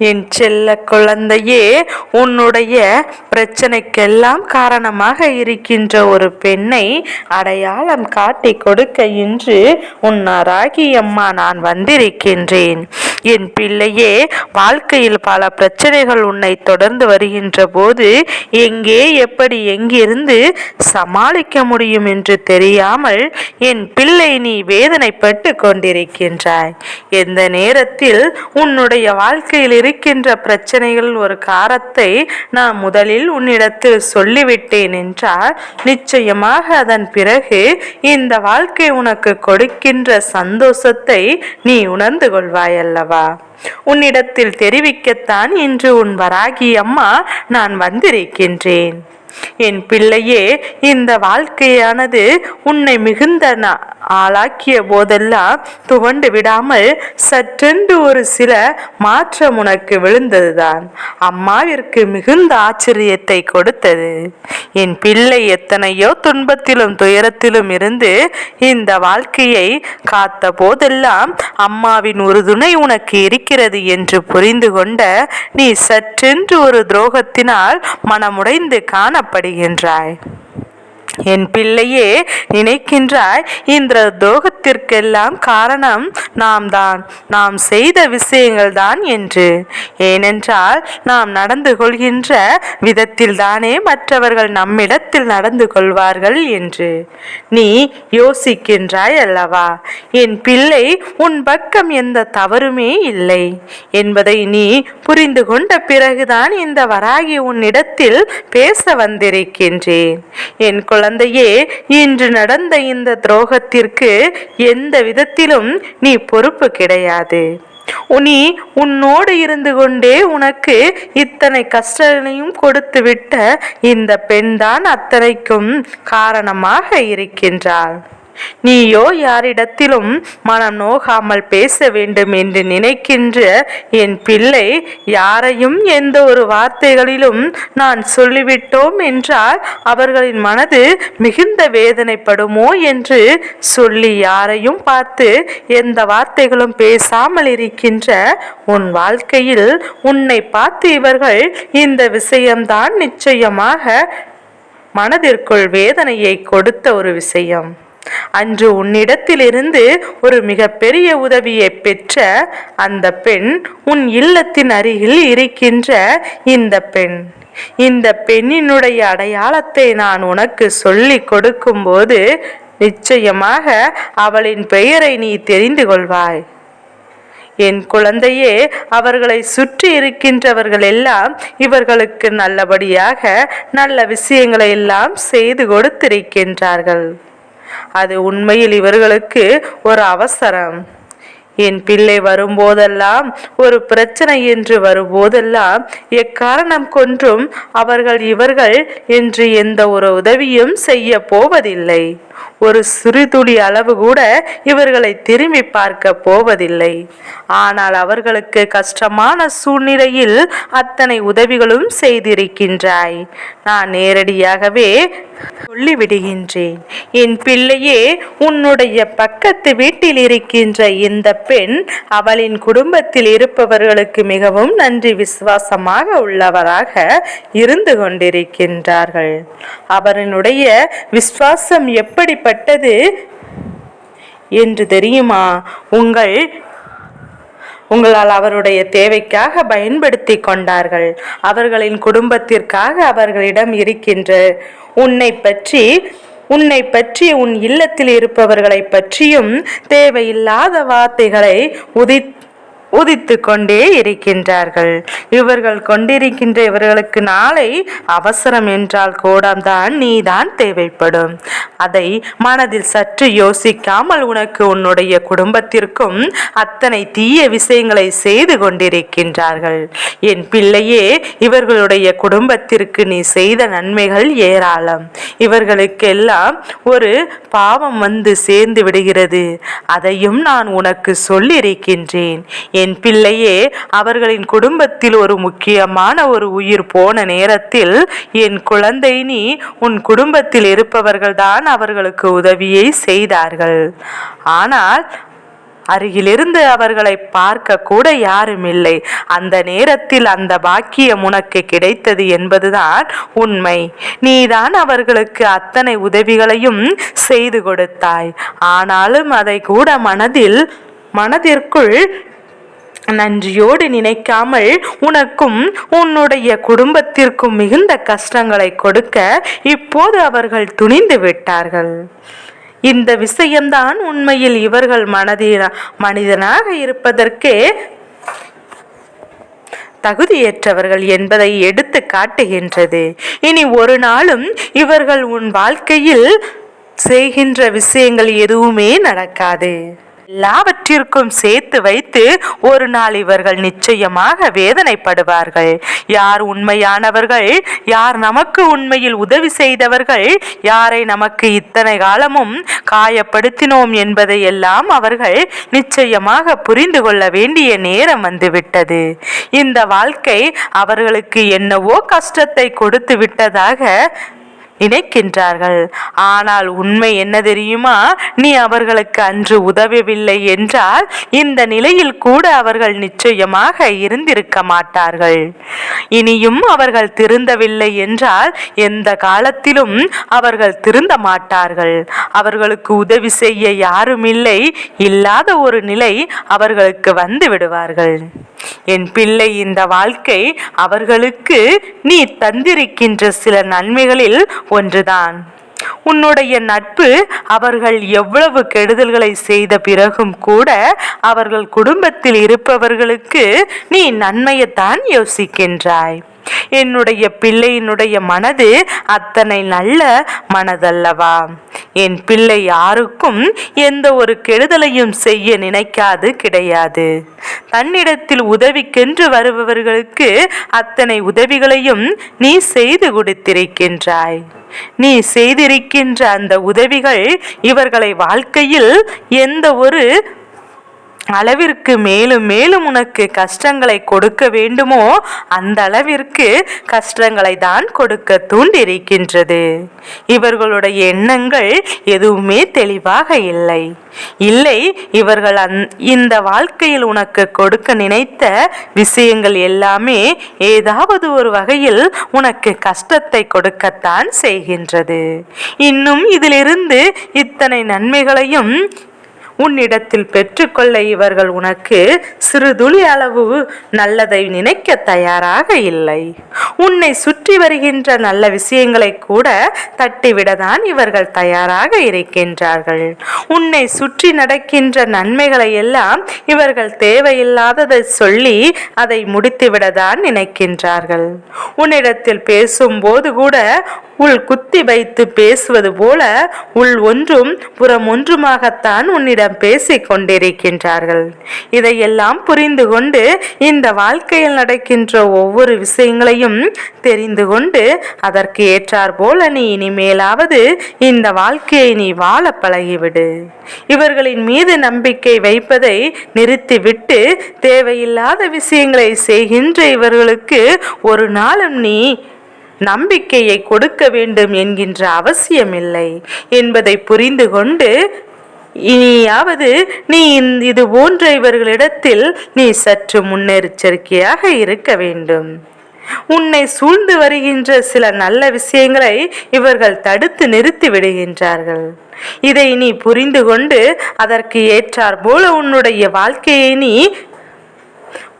என் செல்ல குழந்தையே உன்னுடைய பிரச்சனைக்கெல்லாம் காரணமாக இருக்கின்ற ஒரு பெண்ணை அடையாளம் காட்டி கொடுக்க இன்று உன்னாராகி அம்மா நான் வந்திருக்கின்றேன். என் பிள்ளையே வாழ்க்கையில் பல பிரச்சனைகள் உன்னை தொடர்ந்து வருகின்ற போது எங்கே எப்படி எங்கிருந்து சமாளிக்க முடியும் என்று தெரியாமல் என் பிள்ளை நீ வேதனைப்பட்டு கொண்டிருக்கின்றாய். எந்த நேரத்தில் உன்னுடைய வாழ்க்கையில் இருக்கின்ற பிரச்சனைகள் ஒரு காரத்தை நான் முதலில் உன்னிடத்தில் சொல்லிவிட்டேன் என்றால் நிச்சயமாக அதன் பிறகு இந்த வாழ்க்கை உனக்கு கொடுக்கின்ற சந்தோஷத்தை நீ உணர்ந்து கொள்வாய் அல்லவா உன்னிடத்தில் தெரிவிக்கத்தான் இன்று உன் வராகி அம்மா நான் வந்திருக்கின்றேன். என் பிள்ளையே இந்த வாழ்க்கையானது உன்னை மிகுந்த ஆளாக்கிய போதெல்லாம் துவண்டு விடாமல் சற்றென்று ஒரு சில மாற்றம் உனக்கு விழுந்ததுதான். அம்மாவிற்கு மிகுந்த ஆச்சரியத்தை கொடுத்தது. என் பிள்ளை எத்தனையோ துன்பத்திலும் துயரத்திலும் இருந்து இந்த வாழ்க்கையை காத்த போதெல்லாம் அம்மாவின் ஒரு துணை உனக்கு இருக்கிறது என்று புரிந்து கொண்ட நீ சற்றென்று ஒரு துரோகத்தினால் மனமுடைந்து காண காணப்படுகின்றாய் என் பிள்ளையே நினைக்கின்றாய் இந்த துரோகத்திற்கெல்லாம் காரணம் நாம் தான் நாம் செய்த விஷயங்கள் தான் என்று. ஏனென்றால் நாம் நடந்து கொள்கின்ற விதத்தில் தானே மற்றவர்கள் நம்மிடத்தில் நடந்து கொள்வார்கள் என்று. நீ யோசிக்கின்றாய் அல்லவா? என் பிள்ளை உன் பக்கம் எந்த தவறுமே இல்லை. என்பதை நீ புரிந்து கொண்ட பிறகுதான் இந்த வராகி உன்னிடத்தில் பேச வந்திருக்கின்றேன். என் தந்தையே இன்று நடந்த இந்த துரோகத்திற்கு எந்த விதத்திலும் நீ பொறுப்பு கிடையாது. நீ உன்னோடு இருந்து கொண்டே உனக்கு இத்தனை கஷ்டங்களையும் கொடுத்து விட்ட இந்த பெண்தான் அத்தனைக்கும் காரணமாக இருக்கின்றாள். நீயோ யாரிடத்திலும் மனம் நோகாமல் பேச வேண்டும் என்று நினைக்கின்ற என் பிள்ளை யாரையும் எந்த ஒரு வார்த்தைகளிலும் நான் சொல்லிவிட்டோம் என்றால் அவர்களின் மனது மிகுந்த வேதனைப்படுமோ என்று சொல்லி யாரையும் பார்த்து எந்த வார்த்தைகளும் பேசாமல் இருக்கின்ற உன் வாழ்க்கையில் உன்னை பார்த்து இவர்கள் இந்த விஷயம்தான் நிச்சயமாக மனதிற்குள் வேதனையை கொடுத்த ஒரு விஷயம். அன்று உன்னிடத்திலிருந்து ஒரு மிகப்பெரிய உதவியை பெற்ற அந்த பெண் உன் இல்லத்தின் அருகில் இருக்கின்ற இந்த பெண். இந்த பெண்ணினுடைய அடையாளத்தை நான் உனக்கு சொல்லிக் கொடுக்கும்போது நிச்சயமாக அவளின் பெயரை நீ தெரிந்து கொள்வாய். என் குழந்தையே அவர்களை சுற்றி இருக்கின்றவர்கள் எல்லாம் இவர்களுக்கு நல்லபடியாக நல்ல விஷயங்களை எல்லாம் செய்து கொடுத்திருக்கின்றார்கள். அது உண்மையில் இவர்களுக்கு ஒரு அவசரம். என் பிள்ளை வரும்போதெல்லாம் ஒரு பிரச்சனை என்று வரும்போதெல்லாம் எக்காரணம் கொன்றும் அவர்கள் இவர்கள் என்று எந்த ஒரு உதவியும் செய்ய போவதில்லை. ஒரு சிறுதுளி அளவு கூட இவர்களை திரும்பி பார்க்க போவதில்லை. ஆனால் அவர்களுக்கு கஷ்டமான சூழ்நிலையில் அத்தனை உதவிகளும் செய்திருக்கின்றாய். நான் நேரடியாகவே சொல்லிவிடுகின்றேன். என் பிள்ளையே உன்னுடைய பக்கத்து வீட்டில் இருக்கின்ற இந்த பெண் அவளின் குடும்பத்தில் இருப்பவர்களுக்கு மிகவும் நன்றி விசுவாசமாக உள்ளவராக இருந்து கொண்டிருக்கின்றார்கள். அவரனுடைய விசுவாசம் எப்படி ஏற்பட்டது? என்று தெரியுமா? உங்கள் உங்களால் அவருடைய தேவைக்காக பயன்படுத்தி கொண்டார்கள். அவர்களின் குடும்பத்திற்காக அவர்களிடம் இருக்கின்ற உன்னை பற்றி உன்னை பற்றி உன் இல்லத்தில் இருப்பவர்களை பற்றியும் தேவையில்லாத வார்த்தைகளை உதித்து உதித்து கொண்டே இருக்கின்றார்கள். இவர்கள் கொண்டிருக்கின்ற இவர்களுக்கு நாளை அவசரம் என்றால் கூடம்தான் நீதான் தேவைப்படும். அதை மனதில் சற்று யோசிக்காமல் உனக்கு உன்னுடைய குடும்பத்திற்கும் அத்தனை தீய விஷயங்களை செய்து கொண்டிருக்கின்றார்கள். என் பிள்ளையே இவர்களுடைய குடும்பத்திற்கு நீ செய்த நன்மைகள் ஏராளம். இவர்களுக்கெல்லாம் ஒரு பாவம் வந்து சேர்ந்து விடுகிறது. அதையும் நான் உனக்கு சொல்லியிருக்கின்றேன். என் பிள்ளையே அவர்களின் குடும்பத்தில் ஒரு முக்கியமான ஒரு உயிர் போன நேரத்தில் என் குழந்தை நீ உன் குடும்பத்தில் இருப்பவர்கள்தான் அவர்களுக்கு உதவியை செய்தார்கள். ஆனால் அருகிலிருந்து அவர்களை பார்க்க கூட யாரும் இல்லை. அந்த நேரத்தில் அந்த பாக்கியம் உனக்கு கிடைத்தது என்பதுதான் உண்மை. நீதான் அவர்களுக்கு அத்தனை உதவிகளையும் செய்து கொடுத்தாய். ஆனாலும் அதை கூட மனதில் மனதிற்குள் நன்றியோடு நினைக்காமல் உனக்கும் உன்னுடைய குடும்பத்திற்கும் மிகுந்த கஷ்டங்களை கொடுக்க இப்போது அவர்கள் துணிந்து விட்டார்கள். இந்த விஷயம்தான் உண்மையில் இவர்கள் மனதின மனிதனாக இருப்பதற்கே தகுதியற்றவர்கள் என்பதை எடுத்து காட்டுகின்றது. இனி ஒரு நாளும் இவர்கள் உன் வாழ்க்கையில் செய்கின்ற விஷயங்கள் எதுவுமே நடக்காது. எல்லாவற்றிற்கும் சேர்த்து வைத்து ஒரு நாள் இவர்கள் நிச்சயமாக வேதனைப்படுவார்கள். யார் உண்மையானவர்கள் யார் நமக்கு உண்மையில் உதவி செய்தவர்கள் யாரை நமக்கு இத்தனை காலமும் காயப்படுத்தினோம் என்பதை எல்லாம் அவர்கள் நிச்சயமாக புரிந்து கொள்ள வேண்டிய நேரம் வந்துவிட்டது. இந்த வாழ்க்கை அவர்களுக்கு என்னவோ கஷ்டத்தை கொடுத்து விட்டதாக நினைக்கின்றார்கள் ஆனால் உண்மை என்ன தெரியுமா? நீ அவர்களுக்கு அன்று உதவவில்லை என்றால் இந்த நிலையில் கூட அவர்கள் நிச்சயமாக இருந்திருக்க மாட்டார்கள். இனியும் அவர்கள் திருந்தவில்லை என்றால் எந்த காலத்திலும் அவர்கள் திருந்த மாட்டார்கள். அவர்களுக்கு உதவி செய்ய யாரும் இல்லை இல்லாத ஒரு நிலை அவர்களுக்கு வந்து விடுவார்கள். என் பிள்ளை இந்த வாழ்க்கை அவர்களுக்கு நீ தந்திருக்கின்ற சில நன்மைகளில் ஒன்றுதான். உன்னுடைய நட்பு அவர்கள் எவ்வளவு கெடுதல்களை செய்த பிறகும் கூட அவர்கள் குடும்பத்தில் இருப்பவர்களுக்கு நீ நன்மையைத்தான் யோசிக்கின்றாய். என்னுடைய பிள்ளையினுடைய மனது அத்தனை நல்ல மனதல்லவா. என் பிள்ளை யாருக்கும் எந்த ஒரு கெடுதலையும் செய்ய நினைக்காது கிடையாது. தன்னிடத்தில் உதவிக்கென்று வருபவர்களுக்கு அத்தனை உதவிகளையும் நீ செய்து கொடுத்திருக்கின்றாய். நீ செய்திருக்கின்ற அந்த உதவிகள் இவர்களை வாழ்க்கையில் எந்த ஒரு அளவிற்கு மேலும் மேலும் உனக்கு கஷ்டங்களை கொடுக்க வேண்டுமோ அந்த அளவிற்கு கஷ்டங்களை தான் கொடுக்க தூண்டிருக்கின்றது இவர்களுடைய எண்ணங்கள் எதுவுமே தெளிவாக இல்லை. இல்லை இவர்கள் அந் இந்த வாழ்க்கையில் உனக்கு கொடுக்க நினைத்த விஷயங்கள் எல்லாமே ஏதாவது ஒரு வகையில் உனக்கு கஷ்டத்தை கொடுக்கத்தான் செய்கின்றது. இன்னும் இதிலிருந்து இத்தனை நன்மைகளையும் உன்னிடத்தில் பெற்றுக்கொள்ள இவர்கள் உனக்கு சிறுதுளி அளவு நல்லதை நினைக்க தயாராக இல்லை. உன்னை சுற்றி வருகின்ற நல்ல விஷயங்களை கூட தட்டிவிடதான் இவர்கள் தயாராக இருக்கின்றார்கள். உன்னை சுற்றி நடக்கின்ற நன்மைகளை எல்லாம் இவர்கள் தேவையில்லாததை சொல்லி அதை முடித்துவிடதான் நினைக்கின்றார்கள். உன்னிடத்தில் பேசும்போது கூட உள் குத்தி வைத்து பேசுவது போல உள் ஒன்றும் புறம் ஒன்றுமாகத்தான் உன்னிடம் பேசிக் கொண்டிருக்கின்றார்கள் இதையெல்லாம் புரிந்து கொண்டு இந்த வாழ்க்கையில் நடக்கின்ற ஒவ்வொரு விஷயங்களையும் தெரிந்து கொண்டு அதற்கு ஏற்றார் போல நீ இனிமேலாவது இந்த வாழ்க்கையை நீ வாழ பழகிவிடு. இவர்களின் மீது நம்பிக்கை வைப்பதை நிறுத்திவிட்டு தேவையில்லாத விஷயங்களை செய்கின்ற இவர்களுக்கு ஒரு நாளும் நீ நம்பிக்கையை கொடுக்க வேண்டும் என்கின்ற அவசியமில்லை. என்பதை புரிந்து கொண்டு இனியாவது நீ இது போன்ற இவர்களிடத்தில் நீ சற்று முன்னெச்சரிக்கையாக இருக்க வேண்டும். உன்னை சூழ்ந்து வருகின்ற சில நல்ல விஷயங்களை இவர்கள் தடுத்து நிறுத்தி விடுகின்றார்கள். இதை நீ புரிந்து கொண்டு அதற்கு ஏற்றார் போல உன்னுடைய வாழ்க்கையை நீ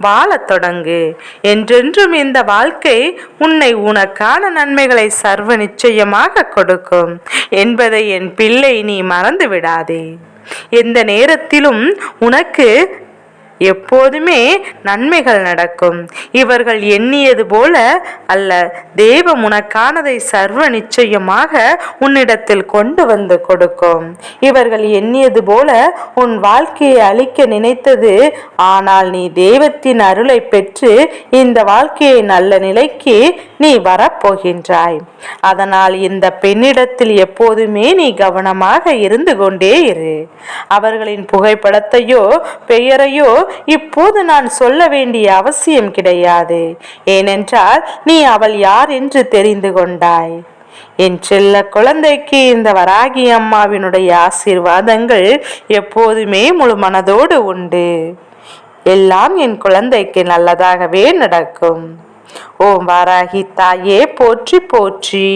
வாழத் தொடங்கு. என்றென்றும் இந்த வாழ்க்கை உன்னை உனக்கான நன்மைகளை சர்வ நிச்சயமாக கொடுக்கும். என்பதை என் பிள்ளை நீ மறந்து விடாதே எந்த நேரத்திலும் உனக்கு எப்போதுமே நன்மைகள் நடக்கும். இவர்கள் எண்ணியது போல அல்ல தெய்வம் உனக்கானதை சர்வ நிச்சயமாக உன்னிடத்தில் கொண்டு வந்து கொடுக்கும். இவர்கள் எண்ணியது போல உன் வாழ்க்கையை அழிக்க நினைத்தது ஆனால் நீ தெய்வத்தின் அருளை பெற்று இந்த வாழ்க்கையை நல்ல நிலைக்கு நீ வரப்போகின்றாய். அதனால் இந்த பெண்ணிடத்தில் எப்போதுமே நீ கவனமாக இருந்து கொண்டே இரு. அவர்களின் புகைப்படத்தையோ பெயரையோ இப்போது நான் சொல்ல வேண்டிய அவசியம் கிடையாது. ஏனென்றால் நீ அவள் யார் என்று தெரிந்து கொண்டாய். என் செல்ல குழந்தைக்கு இந்த வராகி அம்மாவினுடைய ஆசீர்வாதங்கள் எப்போதுமே முழு மனதோடு உண்டு. எல்லாம் என் குழந்தைக்கு நல்லதாகவே நடக்கும். ஓம் வாராகி தாயே போற்றி போற்றி.